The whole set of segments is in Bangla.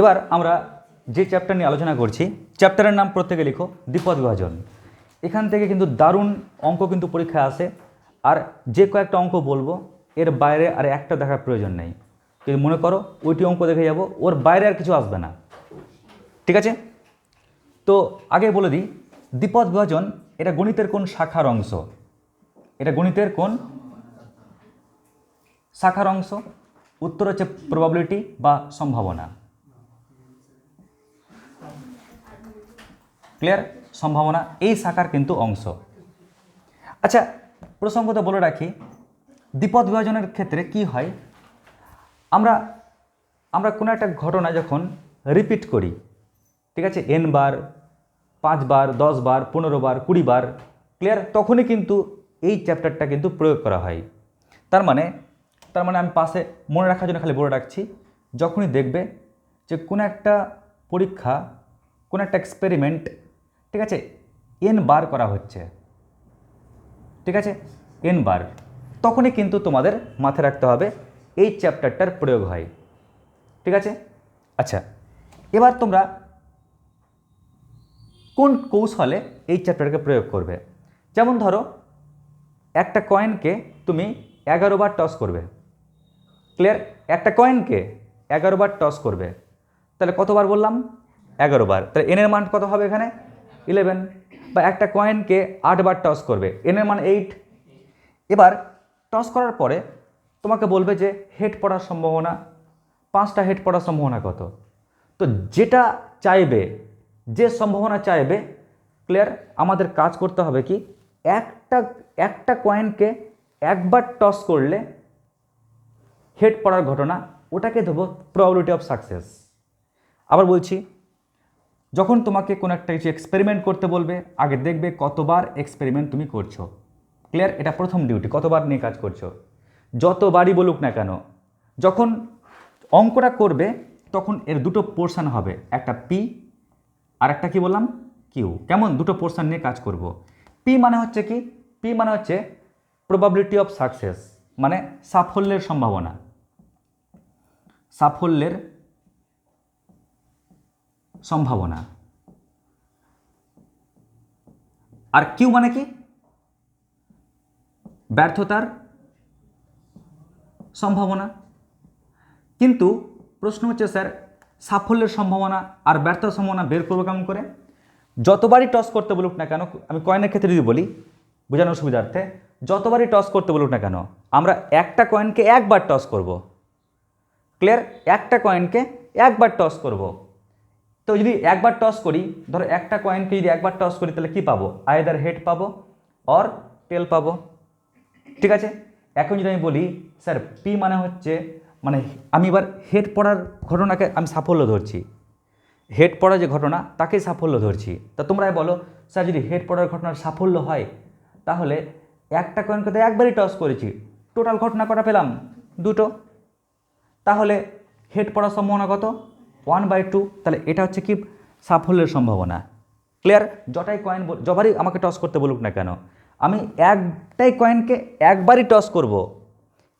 এবার আমরা যে চ্যাপ্টার নিয়ে আলোচনা করছি চ্যাপ্টারের নাম প্রত্যেকে লিখো, দ্বিপদ বিভাজন। এখান থেকে কিন্তু দারুণ অঙ্ক কিন্তু পরীক্ষায় আসে। আর যে কয়েকটা অঙ্ক বলব, এর বাইরে আর একটা দেখার প্রয়োজন নেই। যদি মনে করো, ওইটি অঙ্ক দেখে যাব, ওর বাইরে আর কিছু আসবে না। ঠিক আছে? তো আগে বলে দিই, দ্বিপদ বিভাজন, এটা গণিতের কোন শাখার অংশ? এটা গণিতের কোন শাখার অংশ? উত্তর হচ্ছে প্রবাবিলিটি বা সম্ভাবনা। ক্লিয়ার সম্ভাবনা, এই শাখার কিন্তু অংশ। আচ্ছা প্রসঙ্গত বলে রাখি, দ্বিপদ বিভাজনের ক্ষেত্রে কি হয়? আমরা আমরা কোনো একটা ঘটনা যখন রিপিট করি, ঠিক আছে এন বার, পাঁচ বার, দশ বার, পনেরো বার, কুড়ি বার ক্লিয়ার তখনই কিন্তু এই চ্যাপ্টারটা কিন্তু প্রয়োগ করা হয়। তার মানে তার মানে আমি পাশে মনে রাখার জন্য খালি বলে রাখছি, যখনই দেখবে যে কোনো একটা পরীক্ষা, কোনো একটা এক্সপেরিমেন্ট ঠিক আছে? এন বার করা হচ্ছে। ঠিক আছে? এন বার তখনই কিন্তু তোমাদের মাথায় রাখতে হবে, এই চ্যাপ্টারটার প্রয়োগ হয়। ঠিক আছে? আচ্ছা এবার তোমরা কোন কৌশলে এই চ্যাপ্টারকে প্রয়োগ করবে? যেমন ধরো, একটা কয়েনকে তুমি এগারো বার টস করবে। ক্লিয়ার একটা কয়েনকে এগারো বার টস করবে। তাহলে কতবার বললাম? এগারো বার। তাহলে এনের মান কত হবে এখানে? ইলেভেন বা একটা কয়েনকে আটবার টস করবে। এনের মান এইট এবার টস করার পরে তোমাকে বলবে যে হেড পড়ার সম্ভাবনা, পাঁচটা হেড পড়ার সম্ভাবনা কত? তো যেটা চাইবে, যে সম্ভাবনা চাইবে ক্লিয়ার আমাদের কাজ করতে হবে কি, একটা একটা কয়েনকে একবার টস করলে হেড পড়ার ঘটনা, ওটাকে দেবো প্রবাবিলিটি অফ সাকসেস আবার বলছি যখন তোমাকে কোনো একটা কিছু এক্সপেরিমেন্ট করতে বলবে, আগে দেখবে কতবার এক্সপেরিমেন্ট তুমি করছ। ক্লিয়ার এটা প্রথম ডিউটি কতবার নিয়ে কাজ করছ। যতবারই বলুক না কেন, যখন অঙ্কটা করবে, তখন এর দুটো পোর্শন হবে, একটা পি আর একটা কি বললাম? কিউ কেমন? দুটো পোর্শন নিয়ে কাজ করব। পি মানে হচ্ছে কি? পি মানে হচ্ছে প্রবাবিলিটি অফ সাকসেস মানে সাফল্যের সম্ভাবনা। সাফল্যের সম্ভাবনা। আর কিউ মানে কি? ব্যর্থতার সম্ভাবনা। কিন্তু প্রশ্ন হচ্ছে, স্যার, সাফল্যের সম্ভাবনা আর ব্যর্থতার সম্ভাবনা বের করব কেমন করে? যতবারই টস করতে বলুক না কেন, আমি কয়েনের ক্ষেত্রে যদি বলি, বোঝানোর সুবিধার্থে, যতবারই টস করতে বলুক না কেন, আমরা একটা কয়েনকে একবার টস করব। ক্লিয়ার? একটা কয়েনকে একবার টস করব। তো যদি একবার টস করি, ধরো একটা কয়েনকে যদি একবার টস করি, তাহলে কি পাবো? আইদার হেড পাবো অর টেল পাবো। ঠিক আছে? এখন যদি আমি বলি, স্যার পি মানে হচ্ছে মানে আমি এবার হেড পড়ার ঘটনাকে আমি সাফল্য ধরছি। হেড পড়া যে ঘটনা তাকেই সাফল্য ধরছি। তা তোমরা বলো, স্যার, যদি হেড পড়ার ঘটনার সাফল্য হয়, তাহলে একটা কয়েনকে তো একবারই টস করেছি। টোটাল ঘটনা কটা পেলাম? দুটো। তাহলে হেড পড়ার সম্ভাবনা কত? ওয়ান বাই টু, তাহলে এটা হচ্ছে কি? সাফল্যের সম্ভাবনা। ক্লিয়ার যটাই কয়েন যবারই আমাকে টস করতে বলুক না কেন, আমি একটাই কয়েনকে একবারই টস করব।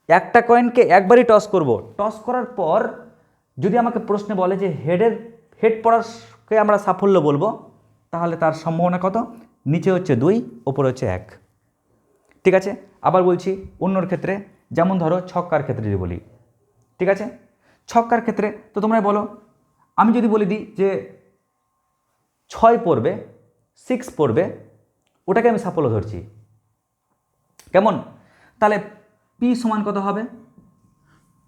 একটা কয়েনকে একবারই টস করব। টস করার পর যদি আমাকে প্রশ্নে বলে যে হেডের হেড পড়ারকে আমরা সাফল্য বলব, তাহলে তার সম্ভাবনা কত? নিচে হচ্ছে দুই, ওপরে হচ্ছে এক। ঠিক আছে? আবার বলছি অন্যর ক্ষেত্রে, যেমন ধরো ছক্কার ক্ষেত্রে যদি বলি। ঠিক আছে? ছক্কার ক্ষেত্রে তো তোমরা বলো আমি যদি বলে দিই যে ছয় পড়বে সিক্স পড়বে, ওটাকে আমি সাফল্য ধরছি। কেমন? তাহলে পি সমান কত হবে?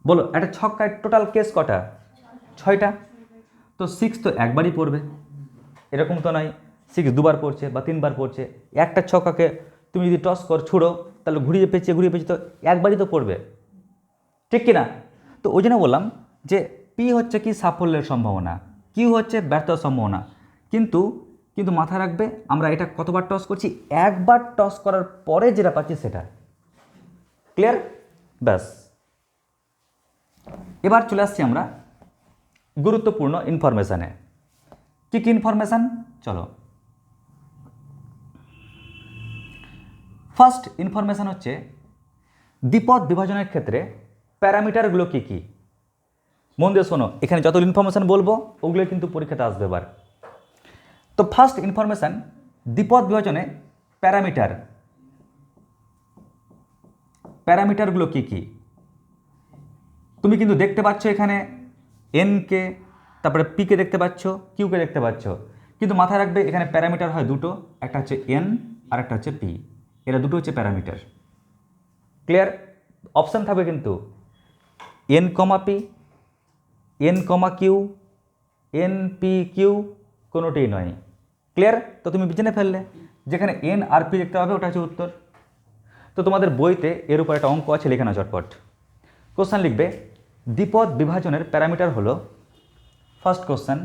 বলো, একটা ছক্কায় টোটাল কেস কটা? ছয়টা। তো সিক্স তো একবারই পড়বে। এরকম তো নয়। সিক্স দুবার পড়ছে বা তিনবার পড়ছে। একটা ছক্কাকে তুমি যদি টস কর, ছুড়ো, তাহলে ঘুরিয়ে পেঁচিয়ে ঘুরিয়ে পেঁচিয়ে তো একবারই তো পড়বে। ঠিক কি না তো ওই জন্য বললাম যে পি হচ্ছে কি সাফল্যের সম্ভাবনা কিউ হচ্ছে ব্যর্থতার সম্ভাবনা। কিন্তু কিন্তু মাথায় রাখবে, আমরা এটা কতবার টস করছি? একবার টস করার পরে যেটা পাচ্ছি সেটা। ক্লিয়ার ব্যাস। এবার চলে আসছি আমরা গুরুত্বপূর্ণ ইনফরমেশানে কী কী ইনফরমেশান চলো। ফার্স্ট ইনফরমেশান হচ্ছে, দ্বিপদ বিভাজনের ক্ষেত্রে প্যারামিটারগুলো কী কী? মন দিয়ে শোনো, এখানে যত ইনফরমেশান বলব, ওগুলো কিন্তু পরীক্ষাতে আসবে এবার। তো ফার্স্ট ইনফরমেশান দ্বিপদ বিভাজনে প্যারামিটার। প্যারামিটারগুলো কি কি? তুমি কিন্তু দেখতে পাচ্ছ এখানে এনকে তারপরে পিকে দেখতে পাচ্ছ কিউকে দেখতে পাচ্ছ। কিন্তু মাথায় রাখবে, এখানে প্যারামিটার হয় দুটো, একটা হচ্ছে এন আর একটা হচ্ছে পি এরা দুটো হচ্ছে প্যারামিটার। ক্লিয়ার অপশান থাকবে কিন্তু N comma P N comma Q N P Q কোনোটাই নয়। ক্লিয়ার তো তুমি জেনে ফেললে। যেখানে এন আর পি দেখতে পাবে, ওটা হচ্ছে উত্তর। তো তোমাদের বইতে এর উপর একটা অঙ্ক আছে, লেখে না চটপট কোশ্চেন লিখবে, দ্বিপদ বিভাজনের প্যারামিটার হলো ফার্স্ট কোশ্চেন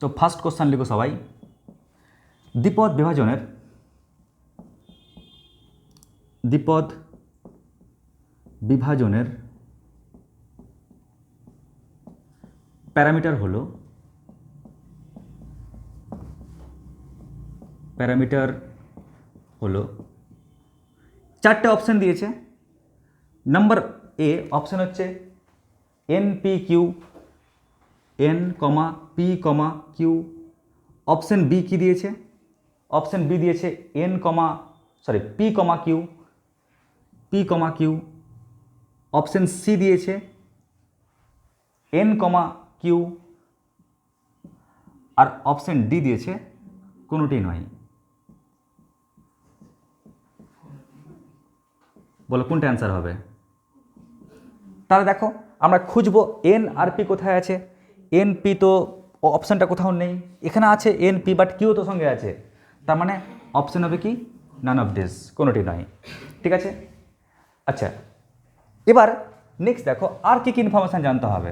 তো ফার্স্ট কোশ্চেন লিখো সবাই। দ্বিপদ বিভাজনের দ্বিপদ বিভাজনের প্যারামিটার হলো প্যারামিটার হলো চারটে অপশান দিয়েছে। নাম্বার এ অপশান হচ্ছে N P Q N comma, P comma, Q. Option B কি দিয়েছে? অপশান বি দিয়েছে N comma, sorry, P comma, Q. P comma Q option C দিয়েছে এন কমা কিউ আর অপশান ডি দিয়েছে, কোনোটি নয়। বলো, কোনটা অ্যান্সার হবে? তাহলে দেখো, আমরা খুঁজবো এন আর পি কোথায় আছে। এন পি তো অপশানটা কোথাও নেই। এখানে আছে এন পি বাট কিউ তো সঙ্গে আছে। তার মানে অপশান হবে কি? নান অফ দিস কোনোটি নয়। ঠিক আছে? আচ্ছা এবার নেক্সট দেখো, আর কী কী ইনফরমেশান জানতে হবে?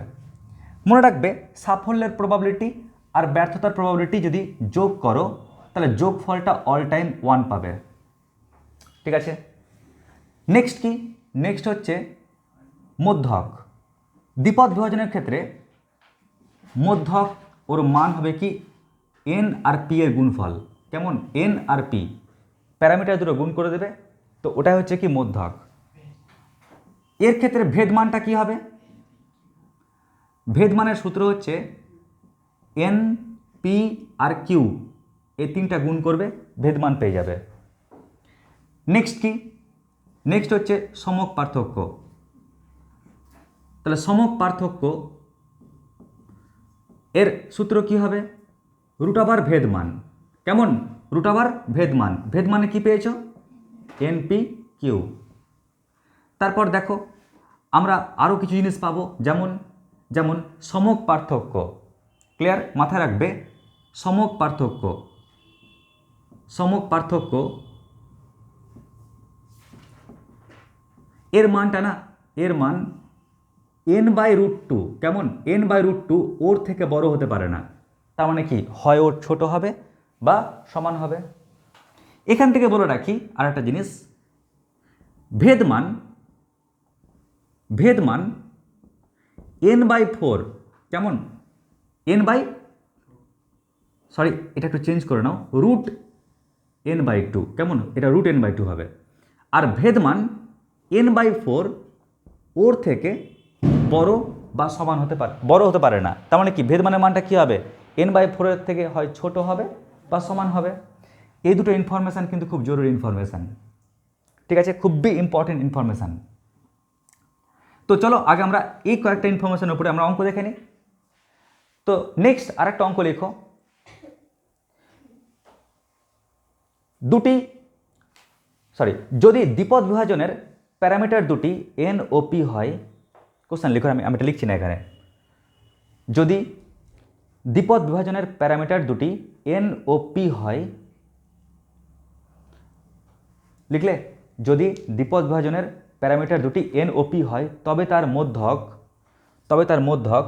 মনে রাখবে, সাফল্যের প্রবাবিলিটি আর ব্যর্থতার প্রবাবিলিটি যদি যোগ করো, তাহলে যোগ ফলটা অল টাইম ওয়ান পাবে। ঠিক আছে? নেক্সট কি? নেক্সট হচ্ছে মধ্যক। দ্বিপদ বিভাজনের ক্ষেত্রে মধ্যক ওর মান হবে কি? এন আর পি এর গুণফল। কেমন? এন আর পি প্যারামিটার দুটো গুণ করে দেবে। তো ওটাই হচ্ছে কি মধ্যক। এর ক্ষেত্রে ভেদমানটা কি হবে? ভেদমানের সূত্র হচ্ছে এন, পি আর কিউ। এই তিনটা গুণ করবে, ভেদমান পেয়ে যাবে। নেক্সট কি? নেক্সট হচ্ছে সমক পার্থক্য। তাহলে সমক পার্থক্য, এর সূত্র কি হবে? রুটাবার ভেদমান। কেমন? রুটাবার ভেদমান। ভেদমানে কি পেয়েছ? N P Q. তারপর দেখো, আমরা আরও কিছু জিনিস পাবো, যেমন যেমন সমক পার্থক্য। ক্লিয়ার মাথায় রাখবে? সমক পার্থক্য। সমক পার্থক্য, এর মানটা না, এর মান এন বাই রুট টু কেমন? এন বাই রুট টু ওর থেকে বড় হতে পারে না। তার মানে কি? হয় ওর ছোট হবে বা সমান হবে। এখান থেকে বলে রাখি আর একটা জিনিস। ভেদমান ভেদমান এন বাই ফোর কেমন? এন বাই সরি এটা একটু চেঞ্জ করে নাও রুট এন বাই টু কেমন? এটা রুট এন বাই টু হবে। আর ভেদমান এন বাই ফোর ওর থেকে বড় বা সমান হতে পারে, বড় হতে পারে না। তার মানে কি? ভেদমানের মানটা কী হবে? এন বাই ফোরের থেকে হয় ছোট হবে বা সমান হবে। এই দুটো ইনফরমেশান কিন্তু খুব জরুরি ইনফরমেশান ঠিক আছে? খুবই ইম্পর্টেন্ট ইনফরমেশান তো চলো আগে আমরা এই কয়েকটা ইনফরমেশনের উপরে আমরা অঙ্ক দেখে নিই। তো নেক্সট আরেকটা অঙ্ক লেখো। দুটি সরি যদি দ্বিপদ বিভাজনের প্যারামিটার দুটি এন ও পি হয় কোশ্চেন লিখো, আমি আমি এটা লিখছি না এখানে। যদি দ্বিপদ বিভাজনের প্যারামিটার দুটি এন ও পি হয়, লিখলে যদি দ্বিপদ বিভাজনের প্যারামিটার দুটি এন ও পি হয়, তবে তার মধ্যক, তবে তার মধ্যক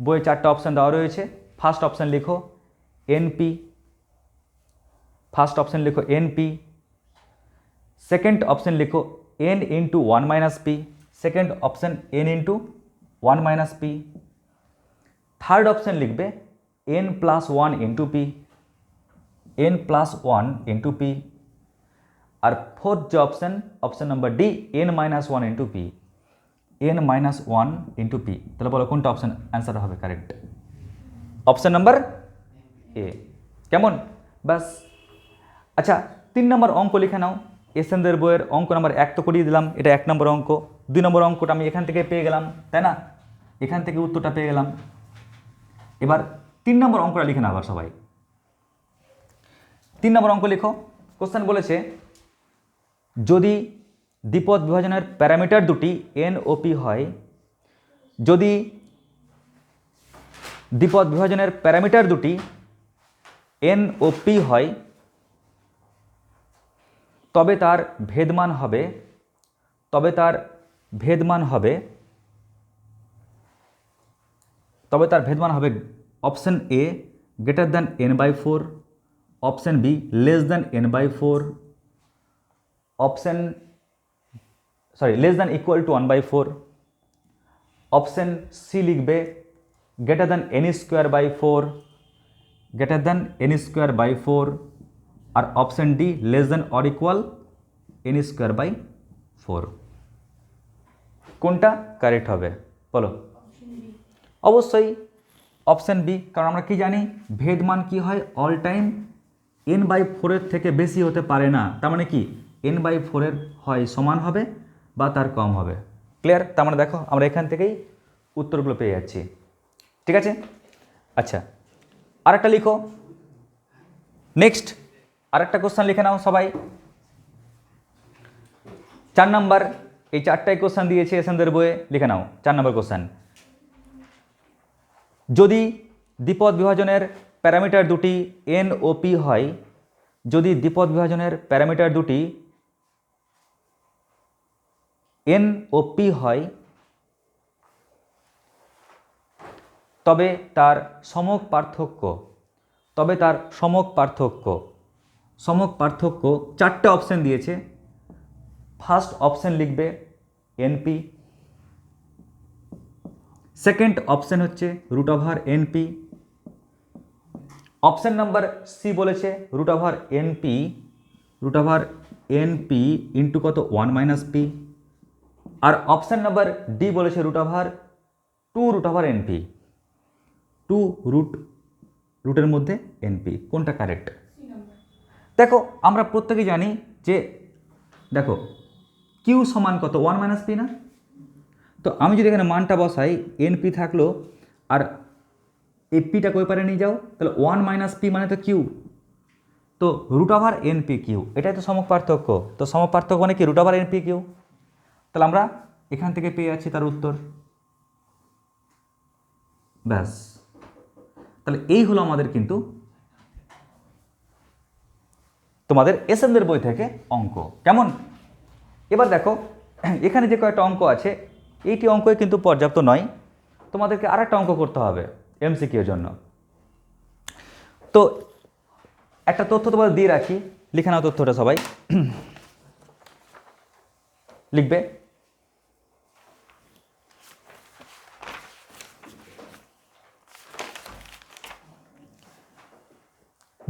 বইয়ে চারটা অপশান দেওয়া রয়েছে। ফার্স্ট অপশান লিখো এনপি ফার্স্ট অপশান লিখো এনপি সেকেন্ড অপশান লিখো N into one minus P second option N into one minus P third option লিখবে N plus one into P N plus one into P আর ফোর্থ যে option option number D N minus one into P N minus one into P তাহলে বলো কোনটা অপশান অ্যান্সার হবে কারেক্ট অপশান নাম্বার এ কেমন? ব্যাস। আচ্ছা তিন নম্বর অঙ্ক লিখে নাও। এসএনদের বইয়ের অঙ্ক নাম্বার এক তো করিয়ে দিলাম, এটা এক নম্বর অঙ্ক। দুই নম্বর অঙ্কটা আমি এখান থেকে পেয়ে গেলাম, তাই না? এখান থেকে উত্তরটা পেয়ে গেলাম। এবার তিন নম্বর অঙ্কটা লিখে নাও আবার সবাই। তিন নম্বর অঙ্ক লিখো। কোশ্চেন বলেছে যদি দ্বিপদ বিভাজনের প্যারামিটার দুটি এন ও পি হয়, যদি দ্বিপদ বিভাজনের প্যারামিটার দুটি এন ও পি হয়, তবে তার ভেদমান হবে, তবে তার ভেদমান হবে, তবে তার ভেদমান হবে option A greater than N by four option B less than N by four option sorry less than equal to one by four option C লিখবে greater than N square by four greater than N square by four R option D less than or equal N square by four কোনটা কারেক্ট হবে? বলো। অবশ্যই অপশান বি কারণ আমরা কি জানি ভেদমান কি হয়? অল টাইম এন বাই ফোরের থেকে বেশি হতে পারে না। তার মানে কি? এন বাই ফোরের হয় সমান হবে বা তার কম হবে। ক্লিয়ার তার মানে দেখো, আমরা এখান থেকেই উত্তরগুলো পেয়ে যাচ্ছি। ঠিক আছে? আচ্ছা আরেকটা লিখো। নেক্সট আরেকটা কোশ্চেন লিখে নাও সবাই। চার নাম্বার, এই চারটাই কোশ্চেন দিয়েছে এসেনদের বইয়ে, লিখে নাও, চার নম্বর কোশ্চেন যদি দ্বিপদ বিভাজনের প্যারামিটার দুটি এন ও পি হয়, যদি দ্বিপদ বিভাজনের প্যারামিটার দুটি এন ও পি হয়। তবে তার সমক পার্থক্য, তবে তার সমক পার্থক্য সমক পার্থক্য চারটে অপশন দিয়েছে। ফার্স্ট অপশন লিখবে এনপি সেকেন্ড অপশন হচ্ছে root over N P option number C বলেছে root over N P root over N P into কত? ওয়ান মাইনাস পি আর অপশান নাম্বার ডি বলেছে root over two root over N P two root রুটের মধ্যে এনপি কোনটা কারেক্ট দেখো, আমরা প্রত্যেকে জানি যে, দেখো কিউ সমান কত? ওয়ান মাইনাস পি না? তো আমি যদি এখানে মানটা বসাই এনপি থাকল, আর এই পিটা কই পারে নিয়ে যাও? তাহলে ওয়ান মাইনাস পি মানে তো কিউ তো রুট ওভার এনপি কিউ এটাই তো সমক পার্থক্য তো সমক পার্থক্য মানে কি? রুট ওভার এনপি কিউ তাহলে আমরা এখান থেকে পেয়ে যাচ্ছি তার উত্তর। ব্যাস। তাহলে এই হলো আমাদের কিন্তু তোমাদের এসএমদের বই থেকে অঙ্ক। কেমন? এবার দেখো, এখানে যে কয়েকটা অঙ্ক আছে, এইটি অঙ্কই কিন্তু পর্যাপ্ত নয়। তোমাদেরকে আর একটা অঙ্ক করতে হবে এমসিকিউর জন্য। তো একটা তথ্য তোমাদের দিয়ে রাখি। লিখে নাও তথ্যটা সবাই। লিখবে?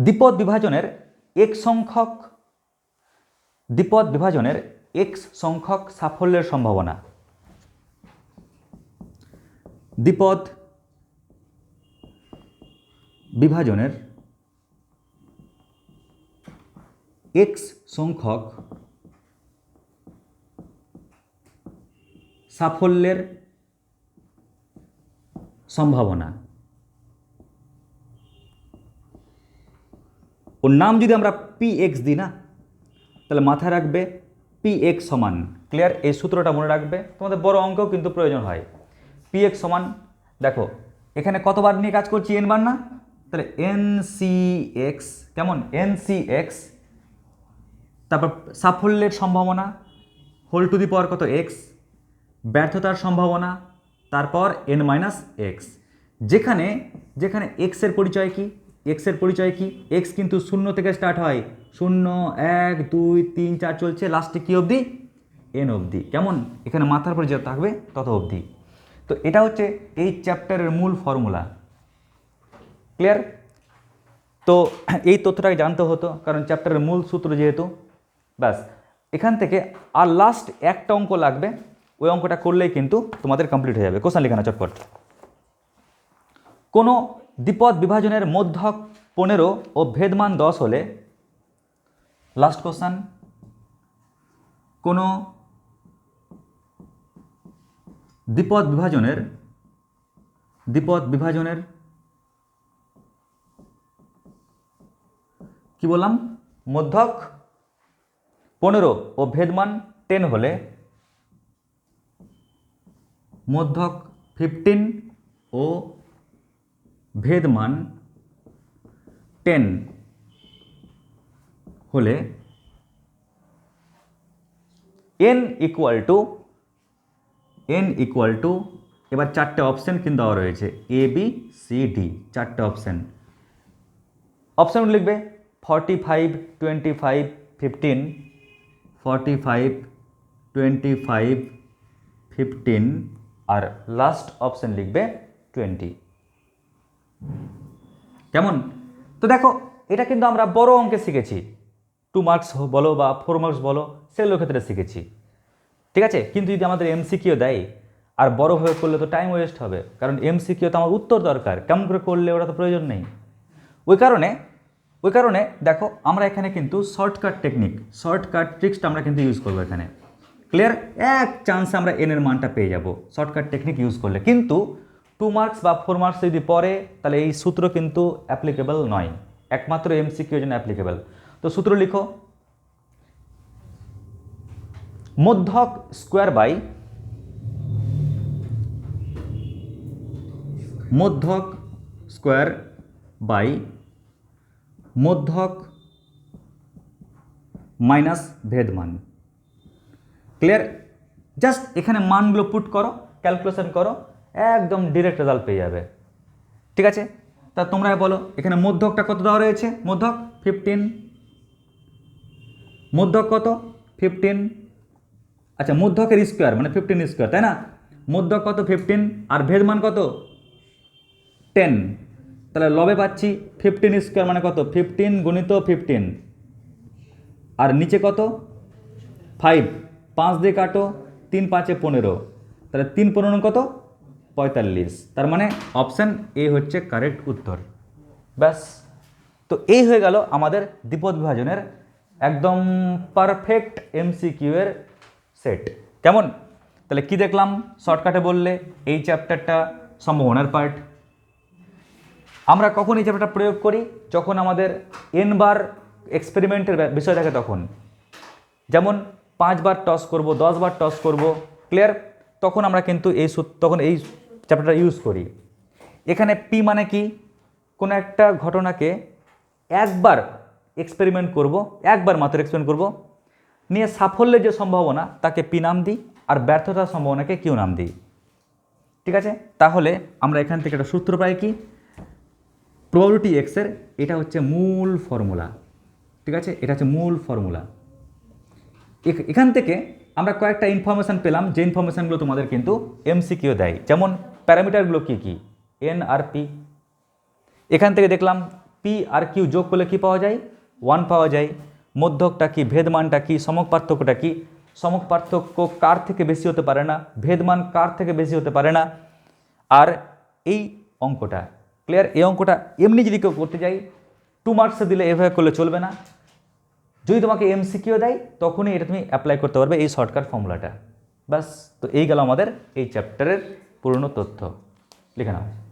দ্বিপদ বিভাজনের এক সংখ্যক, দ্বিপদ বিভাজনের এক্স সংখ্যক সাফল্যের সম্ভাবনা। দ্বিপদ বিভাজনের এক্স সংখ্যক সাফল্যের সম্ভাবনা। ওর নাম যদি আমরা পি এক্স দিই না, তাহলে মাথায় রাখবে পি এক্স সমান। ক্লিয়ার এই সূত্রটা মনে রাখবে। তোমাদের বড় অঙ্কেও কিন্তু প্রয়োজন হয়। পি এক্স সমান, দেখো, এখানে কতবার নিয়ে কাজ করছি এন বার না? তাহলে এন সি এক্স কেমন? এন সি এক্স তারপর সাফল্যের সম্ভাবনা হোল টু দি পাওয়ার কত? এক্স ব্যর্থতার সম্ভাবনা, তারপর এন মাইনাস এক্স যেখানে যেখানে এক্সের পরিচয় কি? এক্সের পরিচয় কি? এক্স কিন্তু শূন্য থেকে স্টার্ট হয়। শূন্য, এক, দুই, তিন, চার চলছে। লাস্টে কী অবধি? এন অবধি। কেমন? এখানে মাথার পরে যত থাকবে, তত অবধি। তো এটা হচ্ছে এই চ্যাপ্টারের মূল ফর্মুলা ক্লিয়ার তো এই তথ্যটাকে জানতে হতো, কারণ চ্যাপ্টারের মূল সূত্র যেহেতু, ব্যাস। এখান থেকে আর লাস্ট একটা অঙ্ক লাগবে, ওই অঙ্কটা করলেই কিন্তু তোমাদের কমপ্লিট হয়ে যাবে। কোশ্চেন লেখানো, চটপট। কোনো দ্বিপদ বিভাজনের মধ্যক পনেরো ও ভেদমান দশ হলে লাস্ট কোশ্চান কোনো দ্বিপদ বিভাজনের দ্বিপদ বিভাজনের, কি বললাম? মধ্যক পনেরো ও ভেদমান টেন হলে, মধ্যক ফিফটিন ও ভেদমান টেন হলে N equal to N equal to এবার চারটে অপশান কিন্তু দেওয়া রয়েছে এ বি সি ডি চারটে অপশান অপশান লিখবে forty five twenty five fifteen forty five twenty five fifteen আর লাস্ট অপশান লিখবে টোয়েন্টি কেমন? তো দেখো, এটা কিন্তু আমরা বড় অঙ্কে শিখেছি। টু মার্কস বলো বা ফোর মার্কস বলো সেগুলোর ক্ষেত্রে শিখেছি। ঠিক আছে? কিন্তু যদি আমাদের এমসিকিউ দেয়, আর বড় হয়ে করলে তো টাইম ওয়েস্ট হবে। কারণ এমসিকিউ তো আমার উত্তর দরকার। কেমন করে করলে ওটা তো প্রয়োজন নেই। ওই কারণে ওই কারণে দেখো, আমরা এখানে কিন্তু শর্টকাট টেকনিক শর্টকাট ট্রিক্সটা আমরা কিন্তু ইউজ করব এখানে। ক্লিয়ার এক চান্সে আমরা এনের মানটা পেয়ে যাব। শর্টকাট টেকনিক ইউজ করলে। কিন্তু টু মার্কস বা ফোর মার্কস যদি পড়ে, তাহলে এই সূত্র কিন্তু অ্যাপ্লিকেবল নয়। একমাত্র এমসিকিউ জন্য অ্যাপ্লিকেবল তো সূত্র লিখো। মধ্যক স্কোয়ার বাই মধ্যক স্কোয়ার বাই মধ্যক মাইনাস ভেদ মান ক্লিয়ার জাস্ট এখানে মানগুলো পুট করো ক্যালকুলেশন করো। একদম ডিরেক্ট রেজাল্ট পেয়ে যাবে। ঠিক আছে? তা তোমরা বলো, এখানে মধ্যকটা কত দেওয়া রয়েছে? মধ্যক ফিফটিন মধ্যক কত? ফিফটিন আচ্ছা মধ্যকের স্কোয়ার মানে ফিফটিন স্কোয়ার তাই না? মধ্যক কত? ফিফটিন আর ভেদমান কত? টেন তাহলে লবে পাচ্ছি ফিফটিন স্কোয়ার মানে কত? ফিফটিন গুণিত ফিফটিন আর নিচে কত? ফাইভ পাঁচ দিয়ে কাটো, তিন পাঁচে পনেরো। তাহলে তিন পনেরো কত? পঁয়তাল্লিশ। তার মানে অপশান এ হচ্ছে কারেক্ট উত্তর। ব্যাস। তো এই হয়ে গেল আমাদের দ্বিপদ বিভাজনের একদম পারফেক্ট এমসিকিউ এর সেট কেমন? তাহলে কি দেখলাম? শর্টকাটে বললে এই চ্যাপ্টারটা সম্ভাবনার পার্ট আমরা কখন এই চ্যাপ্টারটা প্রয়োগ করি? যখন আমাদের এন বার এক্সপেরিমেন্টের বিষয় থাকে তখন। যেমন পাঁচবার টস করব দশবার টস করব ক্লিয়ার তখন আমরা কিন্তু এই তখন এই চ্যাপ্টারটা ইউজ করি। এখানে পি মানে কি? কোনো একটা ঘটনাকে একবার এক্সপেরিমেন্ট করব, একবার মাত্র এক্সপেরিমেন্ট করব, নিয়ে সাফল্যের যে সম্ভাবনা, তাকে পি নাম দিই আর ব্যর্থতার সম্ভাবনাকে কিউ নাম দিই। ঠিক আছে? তাহলে আমরা এখান থেকে একটা সূত্র পাই কি? প্রবাবিলিটি এক্সের এটা হচ্ছে মূল ফর্মুলা ঠিক আছে? এটা হচ্ছে মূল ফর্মুলা এখ- এখান থেকে আমরা কয়েকটা ইনফরমেশান পেলাম, যে ইনফরমেশানগুলো তোমাদের কিন্তু এমসিকিউ দেয়। যেমন প্যারামিটারগুলো কী কী? এন আর পি এখান থেকে দেখলাম পি আর কিউ যোগ করলে কি পাওয়া যায়? ওয়ান পাওয়া যায়। মধ্যকটা কি? ভেদমানটা কি? সমক পার্থক্যটা কি? সমক পার্থক্য কার থেকে বেশি হতে পারে না? ভেদমান কার থেকে বেশি হতে পারে না? আর এই অঙ্কটা ক্লিয়ার এই অঙ্কটা এমনি যদি কেউ করতে যাই টু মার্কসে দিলে এভাবে করলে চলবে না। যদি তোমাকে এমসিকিউ দেয়, তখনই এটা তুমি অ্যাপ্লাই করতে পারবে এই শর্টকাট ফর্মুলাটা ব্যাস, তো এই গেল আমাদের এই চ্যাপ্টারের পুরনো তথ্য। লিখে নাও।